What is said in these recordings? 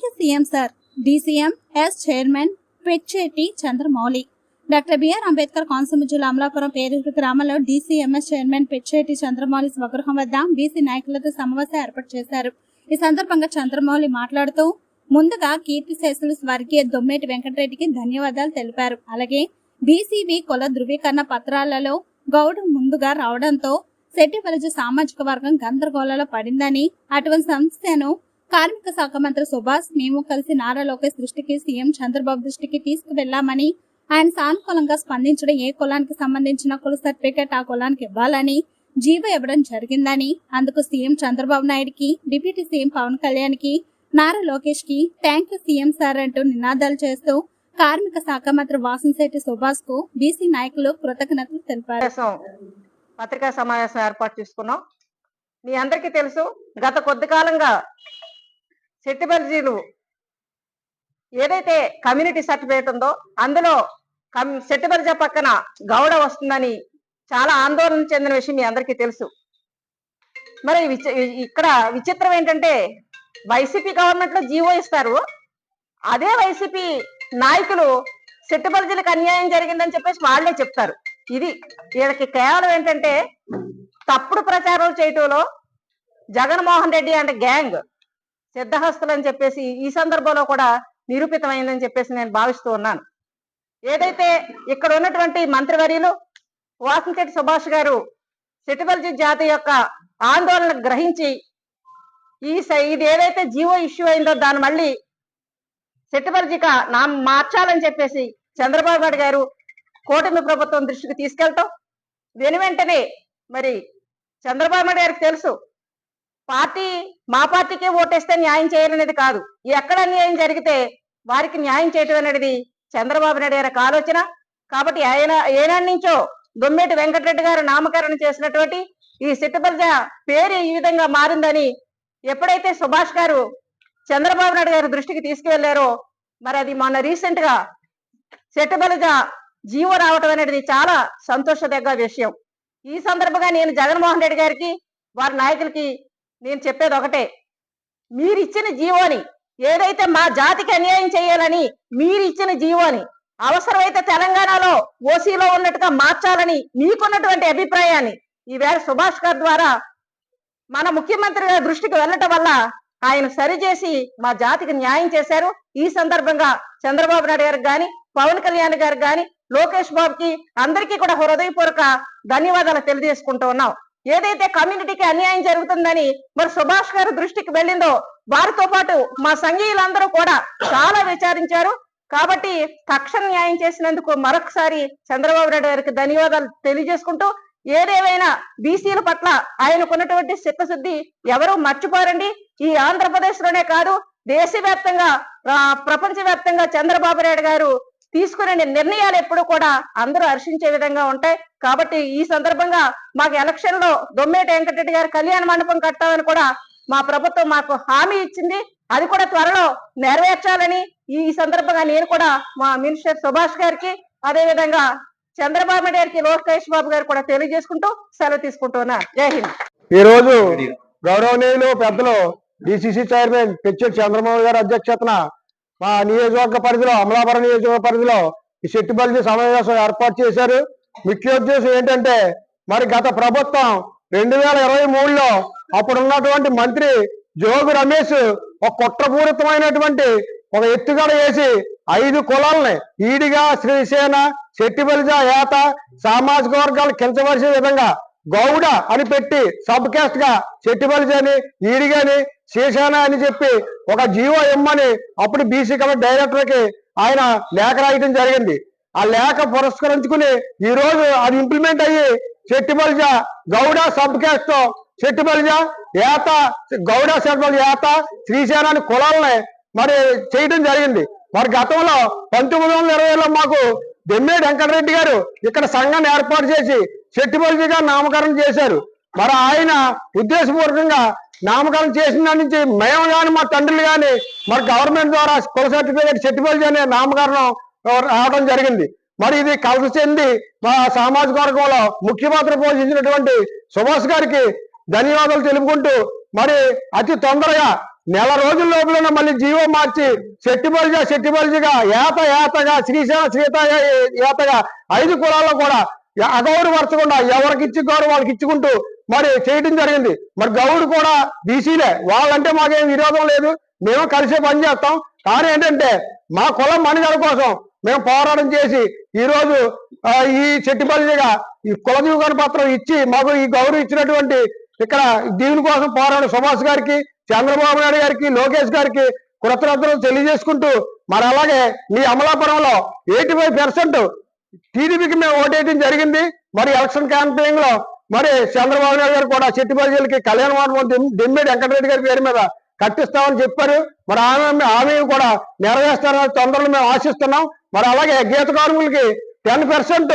Thank you CM sir DCM S chairman Pechcheti Chandramouli. Doctor B R Ambedkar Konaseema జిల్లా అమలాపురం పేరూరు గ్రామంలో DCMS chairman Pechetti Chandramouli స్వగృహం వద్ద BC నాయకులతో సమావేశం ఏర్పాటు చేశారు. ఈ సందర్భంగా చంద్రమౌళి మాట్లాడుతూ ముందుగా కీర్తి శేషులు స్వర్గీయ దొమ్మేటి వెంకటరెడ్డికి ధన్యవాదాలు తెలిపారు. అలాగే బీసీబీ కుల ధృవీకరణ పత్రాలలో గౌడ్ ముందుగా రావడంతో శెట్టివలజ సామాజిక వర్గం గందరగోళంలో పడిందని అటువంటి సంస్థను కార్మిక శాఖ మంత్రి సుభాష్ మేము కలిసి నారా లోకేష్ దృష్టికి సీఎం చంద్రబాబు దృష్టికి తీసుకువెళ్ళామని ఆయన సానుకూలంగా స్పందించడం ఏ కులానికి సంబంధించిన కుల సర్టిఫికేట్ ఆ కులానికి ఇవ్వాలని జీవ ఇవ్వడం జరిగిందని అందుకు సీఎం చంద్రబాబు నాయుడుకి డిప్యూటీ సీఎం పవన్ కళ్యాణ్కి నారా లోకేష్కి థ్యాంక్ యూ సీఎం సార్ అంటూ నినాదాలు చేస్తూ కార్మిక శాఖ మంత్రి వాసంశెట్టి సుభాష్కు బీసీ నాయకులు కృతజ్ఞతలు తెలిపారు. పత్రికా సమావేశం ఏర్పాటు చేసుకున్నాం. మీ అందరికీ తెలుసు గత కొద్ది కాలంగా సెట్టిబర్జీలు ఏదైతే కమ్యూనిటీ సర్టిఫికేట్ ఉందో అందులో కమ్ సెట్టిబర్జా పక్కన గౌడ వస్తుందని చాలా ఆందోళన చెందిన విషయం మీ అందరికీ తెలుసు. మరి విచి- ఇక్కడ విచిత్రం ఏంటంటే వైసీపీ గవర్నమెంట్లో జీవో ఇస్తారు. అదే వైసీపీ నాయకులు సెట్టుబర్జీలకు అన్యాయం జరిగిందని చెప్పేసి వాళ్ళే చెప్తారు. ఇది వీళ్ళకి కేవలం ఏంటంటే తప్పుడు ప్రచారాలు చేయటంలో జగన్మోహన్ రెడ్డి అంటే గ్యాంగ్. సిద్ధహస్తులు అని చెప్పేసి ఈ సందర్భంలో కూడా నిరూపితమైందని చెప్పేసి నేను భావిస్తూ ఉన్నాను. ఏదైతే ఇక్కడ ఉన్నటువంటి మంత్రివర్యులు వాసంశెట్టి సుభాష్ గారు సెటిబల్జీ జాతి యొక్క ఆందోళన గ్రహించి ఈ ఇది ఏదైతే జీవో ఇష్యూ అయిందో దాన్ని మళ్ళీ సెటిబల్జీక నా మార్చాలని చెప్పేసి చంద్రబాబు నాయుడు గారు కూటమి ప్రభుత్వం దృష్టికి తీసుకెళ్తాం. వెను వెంటనే మరి చంద్రబాబు నాయుడు గారికి తెలుసు పార్టీ మా పార్టీకే ఓటేస్తే న్యాయం చేయాలనేది కాదు. ఎక్కడ అన్యాయం జరిగితే వారికి న్యాయం చేయటం అనేది చంద్రబాబు నాయుడు గారి ఆలోచన. కాబట్టి ఆయన ఏనాటి నుంచో దొమ్మేటి వెంకటరెడ్డి గారు నామకరణం చేసినటువంటి ఈ సిట్టబల్జ పేరు ఈ విధంగా మారిందని ఎప్పుడైతే సుభాష్ గారు చంద్రబాబు నాయుడు గారి దృష్టికి తీసుకువెళ్ళారో మరి అది మొన్న రీసెంట్గా సెట్టబలజ జీవో రావటం అనేది చాలా సంతోషదగ్గ విషయం. ఈ సందర్భంగా నేను జగన్మోహన్ రెడ్డి గారికి వారి నాయకులకి నేను చెప్పేది ఒకటే. మీరిచ్చిన జీవోని ఏదైతే మా జాతికి అన్యాయం చేయాలని మీరిచ్చిన జీవోని అవసరమైతే తెలంగాణలో ఓసీలో ఉన్నట్టుగా మార్చాలని మీకున్నటువంటి అభిప్రాయాన్ని ఈవేళ సుభాష్ గారి ద్వారా మన ముఖ్యమంత్రి గారి దృష్టికి వెళ్ళటం వల్ల ఆయన సరిచేసి మా జాతికి న్యాయం చేశారు. ఈ సందర్భంగా చంద్రబాబు నాయుడు గారికి కానీ పవన్ కళ్యాణ్ గారికి కానీ లోకేష్ బాబుకి అందరికీ కూడా హృదయపూర్వక ధన్యవాదాలు తెలియజేసుకుంటూ ఉన్నాం. ఏదైతే కమ్యూనిటీకి అన్యాయం జరుగుతుందని మరి సుభాష్ గారి దృష్టికి వెళ్ళిందో వారితో పాటు మా సంఘీయులందరూ కూడా చాలా విచారించారు. కాబట్టి తక్షణ న్యాయం చేసినందుకు మరొకసారి చంద్రబాబు నాయుడు గారికి ధన్యవాదాలు తెలియజేసుకుంటూ ఏదేమైనా బీసీల పట్ల ఆయనకున్నటువంటి చిత్తశుద్ధి ఎవరు మర్చిపోరండి. ఈ ఆంధ్రప్రదేశ్లోనే కాదు దేశవ్యాప్తంగా ప్రపంచవ్యాప్తంగా చంద్రబాబు నాయుడు గారు తీసుకునే నిర్ణయాలు ఎప్పుడు కూడా అందరూ హర్షించే విధంగా ఉంటాయి. కాబట్టి ఈ సందర్భంగా మాకు ఎలక్షన్లో దొమ్మేటి వెంకటరెడ్డి గారి కళ్యాణ మండపం కట్టామని కూడా మా ప్రభుత్వం మాకు హామీ ఇచ్చింది. అది కూడా త్వరలో నెరవేర్చాలని ఈ సందర్భంగా నేను కూడా మా మినిస్టర్ సుభాష్ గారికి అదే విధంగా చంద్రబాబు గారికి లోకేష్ బాబు గారు కూడా తెలియజేసుకుంటూ సెలవు తీసుకుంటున్నా. జై హింద్. ఈ రోజు గౌరవనీయులు పెద్దలు డిసిసి చైర్మన్ పిచ్చర్ చంద్రబాబు గారి అధ్యక్షతన మా నియోజకవర్గ పరిధిలో అమలాపురం నియోజకవర్గ పరిధిలో ఈ శెట్టిపల్లి సమావేశం ఏర్పాటు చేశారు. ముఖ్య ఉద్దేశం ఏంటంటే మరి గత ప్రభుత్వం రెండు వేల ఇరవై మూడులో అప్పుడున్నటువంటి మంత్రి జోగు రమేష్ ఒక కుట్రపూరితమైనటువంటి ఒక ఎత్తుగడ వేసి ఐదు కులాలని ఈడిగా శ్రీసేన శెట్టిబలిజ ఏత సామాజిక వర్గాలు కించవలసే విధంగా గౌడ అని పెట్టి సబ్ క్యాస్ట్గా చెట్టిబలిజ అని ఈడిగాని శేషాన అని చెప్పి ఒక జీవో ఇమ్మని అప్పుడు బీసీ కమిటీ డైరెక్టర్కి ఆయన లేఖ రాయటం జరిగింది. ఆ లేఖ పురస్కరించుకుని ఈ రోజు అది ఇంప్లిమెంట్ అయ్యి చెట్టిబలిజ గౌడ సబ్ క్యాస్ట్తో చెట్టిబలిజ ఏత గౌడ సెంట్రల్ ఏత శ్రీసేన అని కులాలని మరి చేయడం జరిగింది. మరి గతంలో పంతొమ్మిది వందల ఇరవైలో మాకు దెమ్మేడి వెంకటరెడ్డి గారు ఇక్కడ సంఘాన్ని ఏర్పాటు చేసి చెట్టిబలిజిగా నామకరణం చేశారు. మరి ఆయన ఉద్దేశపూర్వకంగా నామకరణం చేసిన దాని నుంచి మేము కానీ మా తండ్రులు కానీ మరి గవర్నమెంట్ ద్వారా కుల సర్టిఫికేట్ చెట్టిబలిజి అనే నామకరణం రావడం జరిగింది. మరి ఇది కలిసి చెంది మా సామాజిక వర్గంలో ముఖ్య పాత్ర పోషించినటువంటి సుభాష్ గారికి ధన్యవాదాలు తెలుపుకుంటూ మరి అతి తొందరగా నెల రోజుల లోపల మళ్ళీ జీవో మార్చి సెట్టిబల్జ సెట్టిబల్జిగా ఏత ఏతగా శ్రీశైల శ్రీత ఏతగా ఐదు కులాల్లో కూడా అగౌరవపరచకుండా ఎవరికి ఇచ్చి గౌరవం వాళ్ళకి ఇచ్చుకుంటూ మరి చేయడం జరిగింది. మరి గౌడు కూడా బీసీలే. వాళ్ళంటే మాకేం విరోధం లేదు. మేము కలిసే పని చేస్తాం. కానీ ఏంటంటే మా కులం మనుగడ కోసం మేము పోరాటం చేసి ఈరోజు ఈ చెట్టుపల్లిగా ఈ కుల పత్రం ఇచ్చి మాకు ఈ గౌరవం ఇచ్చినటువంటి ఇక్కడ దీని కోసం పోరాడు సుభాష్ గారికి చంద్రబాబు నాయుడు గారికి లోకేష్ గారికి కృతజ్ఞతలు తెలియజేసుకుంటూ మరి అలాగే మీ అమలాపురంలో ఎయిటీ ఫైవ్ పర్సెంట్ టీడీపీకి మేము ఓటేయడం జరిగింది. మరి ఎలక్షన్ క్యాంపెయిన్లో మరి చంద్రబాబు నాయుడు గారు కూడా చెట్టి ప్రజలకి కళ్యాణ మండపం దెమ్మేడి వెంకటరెడ్డి గారి పేరు మీద కట్టిస్తామని చెప్పారు. మరి ఆమె ఆమె కూడా నెరవేస్తారని తొందరలో మేము ఆశిస్తున్నాం. మరి అలాగే గీత కార్మికులకి టెన్ పర్సెంట్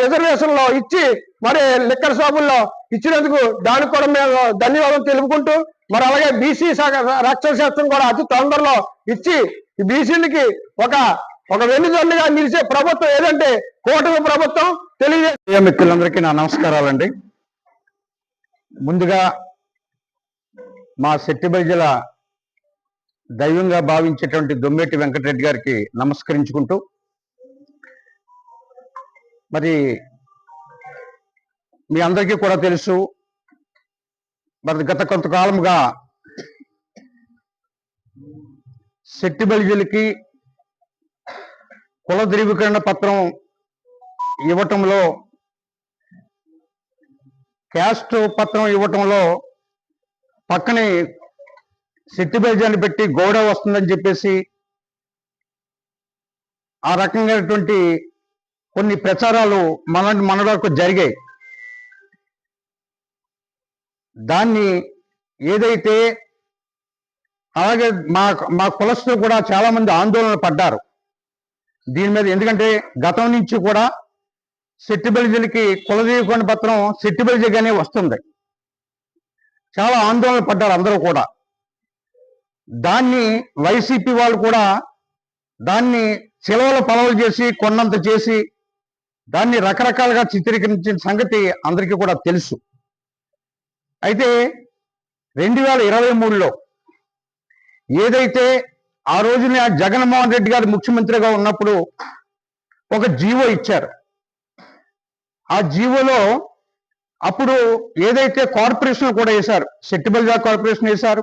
రిజర్వేషన్లో ఇచ్చి మరి లిక్కర్ షాపుల్లో ఇచ్చినందుకు దానికి కూడా మేము ధన్యవాదాలు తెలుపుకుంటూ మరి అలాగే బీసీ రక్షణ శాస్త్రం కూడా అతి తొందరలో ఇచ్చి బీసీలకి ఒక ఒక వెన్నుదన్నుగా నిలిచే ప్రభుత్వం ఏదంటే కూటమి ప్రభుత్వం తెలియజే మిత్రులందరికీ నా నమస్కారాలండి. ముందుగా మా శెట్టిబైజల దైవంగా భావించేటువంటి దొమ్మేటి వెంకటరెడ్డి గారికి నమస్కరించుకుంటూ మరి మీ అందరికీ కూడా తెలుసు మరి గత కొంతకాలముగా శెట్టిబలిజలకి కుల ధృవీకరణ పత్రం ఇవ్వటంలో క్యాస్ట్ పత్రం ఇవ్వటంలో పక్కనే సిట్టిబైజాన్ని పెట్టి గౌడ వస్తుందని చెప్పేసి ఆ రకంగాటువంటి కొన్ని ప్రచారాలు మన మన వరకు జరిగాయి. దాన్ని ఏదైతే అలాగే మా మా కులస్తులు కూడా చాలామంది ఆందోళన పడ్డారు. దీని మీద ఎందుకంటే గతం నుంచి కూడా సెట్టిబలిజలకి కులదీయకుండా పత్రం సెట్టిబలిజగానే వస్తుంది. చాలా ఆందోళన పడ్డారు అందరూ కూడా. దాన్ని వైసీపీ వాళ్ళు కూడా దాన్ని సెలవులు పలవలు చేసి కొన్నంత చేసి దాన్ని రకరకాలుగా చిత్రీకరించిన సంగతి అందరికీ కూడా తెలుసు. అయితే రెండు వేల ఇరవై మూడులో ఏదైతే ఆ రోజున జగన్మోహన్ రెడ్డి గారు ముఖ్యమంత్రిగా ఉన్నప్పుడు ఒక జీవో ఇచ్చారు. ఆ జీవోలో అప్పుడు ఏదైతే కార్పొరేషన్ కూడా వేశారు సెట్టిబల్జా కార్పొరేషన్ వేశారు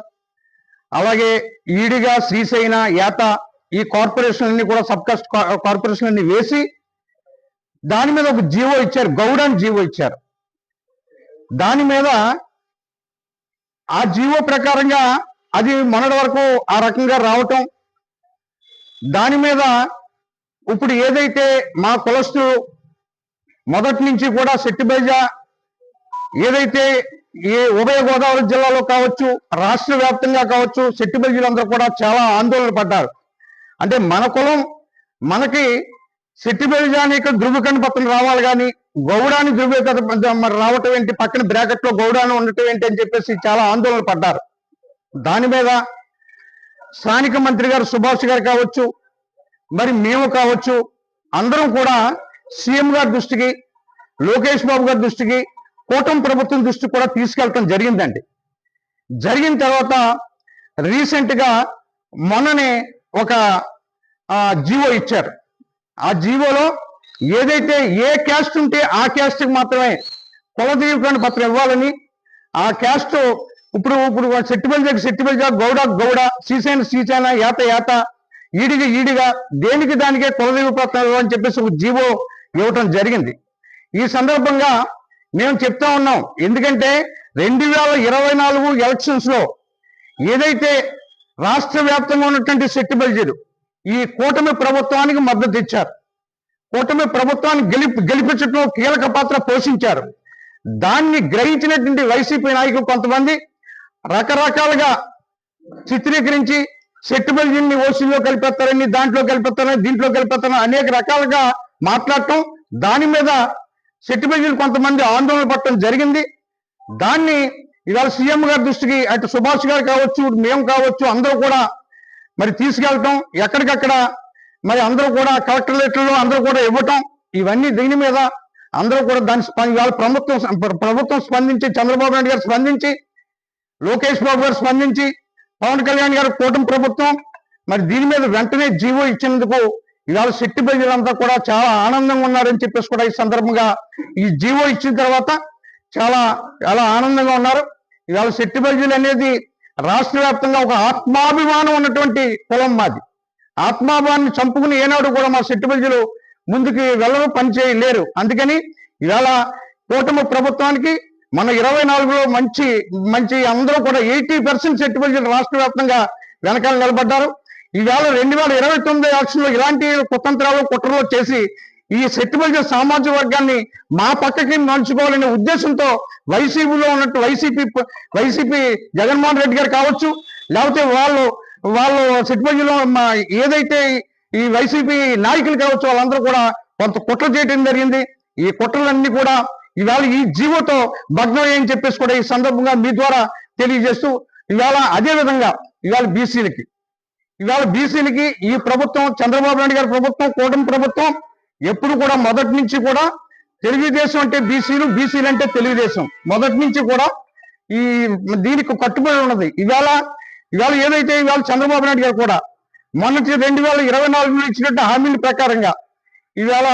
అలాగే ఈడిగా శ్రీశైన యాత ఈ కార్పొరేషన్లన్నీ కూడా సబ్కాస్ట్ కార్పొరేషన్లన్నీ వేసి దాని మీద ఒక జీవో ఇచ్చారు గౌడన్ జీవో ఇచ్చారు. దాని మీద ఆ జీవో ప్రకారంగా అది మొన్నటి వరకు ఆ రకంగా రావటం. దాని మీద ఇప్పుడు ఏదైతే మా కులస్తు మొదటి నుంచి కూడా సెట్టిబైజ ఏదైతే ఏ ఉభయ గోదావరి జిల్లాలో కావచ్చు రాష్ట్ర వ్యాప్తంగా కావచ్చు సెట్టిబైజీలందరూ కూడా చాలా ఆందోళన పడ్డారు. అంటే మన కులం మనకి సెట్టిబైజానికి ధృవీకరణ పత్రం రావాలి కానీ గౌడాన్ని ధృవీకరణ మరి రావటం ఏంటి? పక్కన బ్రాకెట్లో ఉండటం ఏంటి అని చెప్పేసి చాలా ఆందోళన పడ్డారు. దాని మీద స్థానిక మంత్రి గారు సుభాష్ గారు కావచ్చు మరి మేము కావచ్చు అందరం కూడా సీఎం గారి దృష్టికి లోకేష్ బాబు గారి దృష్టికి కూటమి ప్రభుత్వం దృష్టికి కూడా తీసుకెళ్ళటం జరిగిందండి. జరిగిన తర్వాత రీసెంట్గా మొన్ననే ఒక జీవో ఇచ్చారు. ఆ జీవోలో ఏదైతే ఏ క్యాస్ట్ ఉంటే ఆ క్యాస్ట్కి మాత్రమే కుల పత్రం ఇవ్వాలని ఆ క్యాస్ట్ ఇప్పుడు ఇప్పుడు సెట్టిబల్ దగ్గర సెట్టిబల్ గౌడ గౌడ శ్రీసేన శ్రీసేన యాత యాత ఈడిగా ఈడిగా దేనికి దానికే కులదైవ అని చెప్పేసి ఒక జీవో ఇవ్వటం జరిగింది. ఈ సందర్భంగా మేము చెప్తా ఉన్నాం. ఎందుకంటే రెండు వేల ఇరవై నాలుగు ఎలక్షన్స్లో ఏదైతే రాష్ట్ర వ్యాప్తంగా ఉన్నటువంటి సెట్టిబల్జీలు ఈ కూటమి ప్రభుత్వానికి మద్దతు ఇచ్చారు. కూటమి ప్రభుత్వాన్ని గెలిపి గెలిపించడంలో కీలక పాత్ర పోషించారు. దాన్ని గ్రహించినటువంటి వైసీపీ నాయకులు కొంతమంది రకరకాలుగా చిత్రీకరించి సెట్టుబడిని ఓసీలో కలిపేస్తారని దాంట్లో కలిపేస్తారని దీంట్లో కలిపేస్తారని అనేక రకాలుగా మాట్లాడటం. దాని మీద సెట్టుబడిలు కొంతమంది ఆందోళన పడటం జరిగింది. దాన్ని ఇవాళ సీఎం గారి దృష్టికి అటు సుభాష్ గారు కావచ్చు మేము కావచ్చు అందరూ కూడా మరి తీసుకెళ్ళటం ఎక్కడికక్కడ మరి అందరూ కూడా కలెక్టరేట్లో అందరూ కూడా ఇవ్వటం ఇవన్నీ దీని మీద అందరూ కూడా దాని ఇవాళ ప్రభుత్వం ప్రభుత్వం స్పందించి చంద్రబాబు నాయుడు గారు స్పందించి లోకేష్ బాబు గారు స్పందించి పవన్ కళ్యాణ్ గారు కూటమి ప్రభుత్వం మరి దీని మీద వెంటనే జీవో ఇచ్చినందుకు ఇవాళ శక్తి ప్రజలంతా కూడా చాలా ఆనందంగా ఉన్నారని చెప్పేసి కూడా ఈ సందర్భంగా ఈ జీవో ఇచ్చిన తర్వాత చాలా చాలా ఆనందంగా ఉన్నారు. ఇవాళ శక్తి ప్రజలు అనేది రాష్ట్ర వ్యాప్తంగా ఒక ఆత్మాభిమానం ఉన్నటువంటి కులం మాది. ఆత్మాభిమానాన్ని చంపుకుని ఏనాడు కూడా మా శక్తి ప్రజలు ముందుకు వెళ్ళరు పని చేయలేరు. అందుకని ఇవాళ కూటమి ప్రభుత్వానికి మన ఇరవై నాలుగులో మంచి మంచి అందరూ కూడా ఎయిటీ పర్సెంట్ శెట్టి రాష్ట్ర వ్యాప్తంగా వెనకాల నిలబడ్డారు. ఈవేళ రెండు వేల ఇరవై తొమ్మిది ఎలక్షన్లో ఇలాంటి కుతంత్రాలు కుట్రలు చేసి ఈ శక్తిపరిచే సామాజిక వర్గాన్ని మా పక్కకి నడుచుకోవాలనే ఉద్దేశంతో వైసీపీలో ఉన్నట్టు వైసీపీ వైసీపీ జగన్మోహన్ రెడ్డి గారు కావచ్చు లేకపోతే వాళ్ళు వాళ్ళు శక్తిపరిచలో మా ఏదైతే ఈ వైసీపీ నాయకులు కావచ్చు వాళ్ళందరూ కూడా కొంత కుట్ర చేయడం జరిగింది. ఈ కుట్రలన్నీ కూడా ఇవాళ ఈ జీవోతో భగ్నం చెప్పేసి కూడా ఈ సందర్భంగా మీ ద్వారా తెలియజేస్తూ ఇవాళ అదే విధంగా ఇవాళ బీసీలకి ఇవాళ బీసీలకి ఈ ప్రభుత్వం చంద్రబాబు నాయుడు గారి ప్రభుత్వం కూటమి ప్రభుత్వం ఎప్పుడు కూడా మొదటి నుంచి కూడా తెలుగుదేశం అంటే బీసీలు బీసీలు అంటే తెలుగుదేశం. మొదటి నుంచి కూడా ఈ దీనికి కట్టుబడి ఉన్నది. ఇవాళ ఇవాళ ఏదైతే ఇవాళ చంద్రబాబు నాయుడు గారు కూడా మొన్నటి రెండు వేల ఇరవై నాలుగులో ఇచ్చినట్టు హామీల ప్రకారంగా ఇవాళ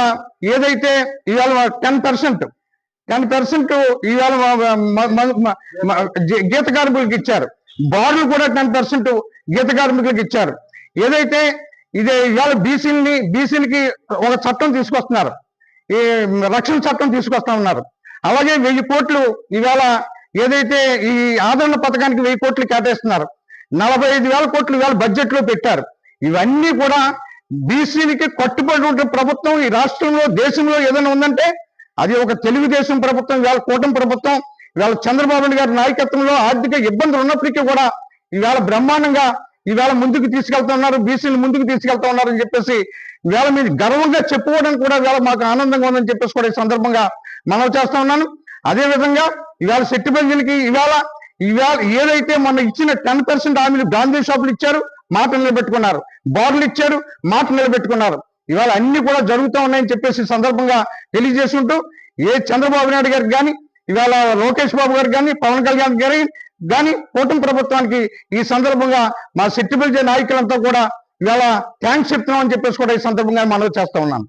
ఏదైతే ఇవాళ టెన్ పర్సెంట్ కానీ పర్సెంట్ ఇవాళ గీత కార్మికులకు ఇచ్చారు. బార్లు కూడా టెన్ పర్సెంట్ గీత కార్మికులకు ఇచ్చారు. ఏదైతే ఇది ఇవాళ బీసీలని బీసీలకి ఒక చట్టం తీసుకొస్తున్నారు. ఈ రక్షణ చట్టం తీసుకొస్తా ఉన్నారు. అలాగే వెయ్యి కోట్లు ఇవాళ ఏదైతే ఈ ఆదరణ పథకానికి వెయ్యి కోట్లు కేటాయిస్తున్నారు. నలభై ఐదు వేల కోట్లు ఇవాళ బడ్జెట్లో పెట్టారు. ఇవన్నీ కూడా బీసీలకి కట్టుబడి ఉంటే ప్రభుత్వం ఈ రాష్ట్రంలో దేశంలో ఏదైనా ఉందంటే అది ఒక తెలుగుదేశం ప్రభుత్వం ఇవాళ కూటమి ప్రభుత్వం ఇవాళ చంద్రబాబు గారి నాయకత్వంలో ఆర్థిక ఇబ్బందులు ఉన్నప్పటికీ కూడా ఇవాళ బ్రహ్మాండంగా ఈవేళ ముందుకు తీసుకెళ్తున్నారు బీసీలు ముందుకు తీసుకెళ్తా ఉన్నారు అని చెప్పేసి ఇవాళ మీరు గర్వంగా చెప్పుకోవడం కూడా ఇవాళ మాకు ఆనందంగా ఉందని చెప్పేసి కూడా ఈ సందర్భంగా మనవి చేస్తా ఉన్నాను. అదే విధంగా ఇవాళ శెట్టి ప్రజలకి ఇవాళ ఇవాళ ఏదైతే మొన్న ఇచ్చిన టెన్ పర్సెంట్ హామీలు గాంధీ షాపులు ఇచ్చారు మాట నిలబెట్టుకున్నారు. బార్లు ఇచ్చారు మాట నిలబెట్టుకున్నారు. ఇవాళ అన్ని కూడా జరుగుతూ ఉన్నాయని చెప్పేసి ఈ సందర్భంగా తెలియజేసుకుంటూ ఏ చంద్రబాబు నాయుడు గారికి కానీ ఇవాళ లోకేష్ బాబు గారికి కానీ పవన్ కళ్యాణ్ గారి కానీ కూటమి ప్రభుత్వానికి ఈ సందర్భంగా మా శెట్టిబిల్జే నాయకులంతా కూడా ఇవాళ థ్యాంక్స్ చెప్తున్నామని చెప్పేసి కూడా ఈ సందర్భంగా మనవి చేస్తా ఉన్నాను